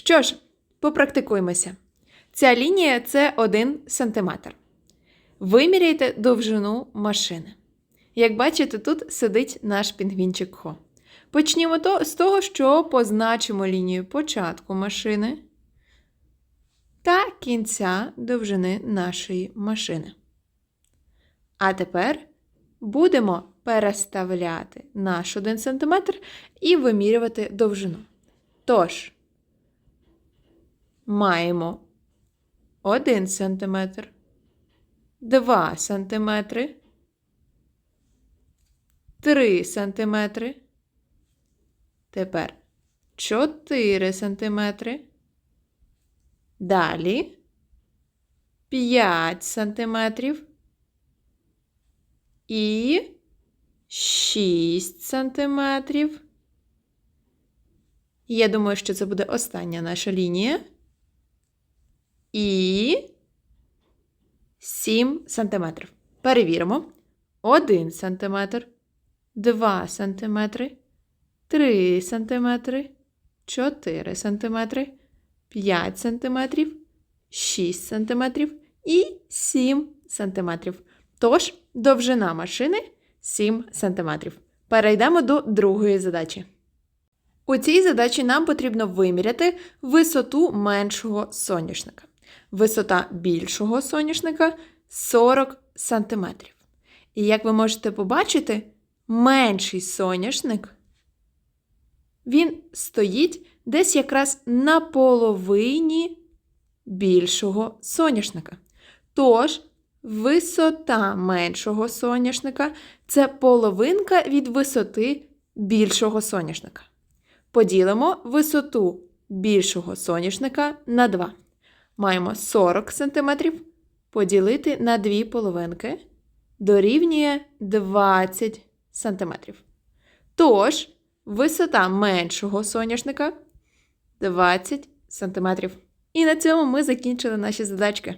Що ж, попрактикуємося. Ця лінія це 1 см. Виміряйте довжину машини. Як бачите, тут сидить наш пінгвінчик Хо. Почнімо то, з того, що позначимо лінію початку машини та кінця довжини нашої машини. А тепер будемо переставляти наш 1 см і вимірювати довжину. Тож, маємо 1 см, 2 см, 3 см, тепер 4 см, далі 5 см і 6 сантиметрів. Я думаю, що це буде остання наша лінія. І 7 сантиметрів. Перевіримо. 1 сантиметр, 2 сантиметри, 3 сантиметри, 4 сантиметри, 5 сантиметрів, 6 сантиметрів і 7 сантиметрів. Тож, довжина машини 7 см. Перейдемо до другої задачі. У цій задачі нам потрібно виміряти висоту меншого соняшника. Висота більшого соняшника 40 см. І як ви можете побачити, менший соняшник він стоїть десь якраз на половині більшого соняшника. Тож, Висота меншого соняшника це половинка від висоти більшого соняшника. Поділимо висоту більшого соняшника на 2. Маємо 40 см поділити на дві половинки дорівнює 20 см. Тож, висота меншого соняшника 20 см. І на цьому ми закінчили наші задачки.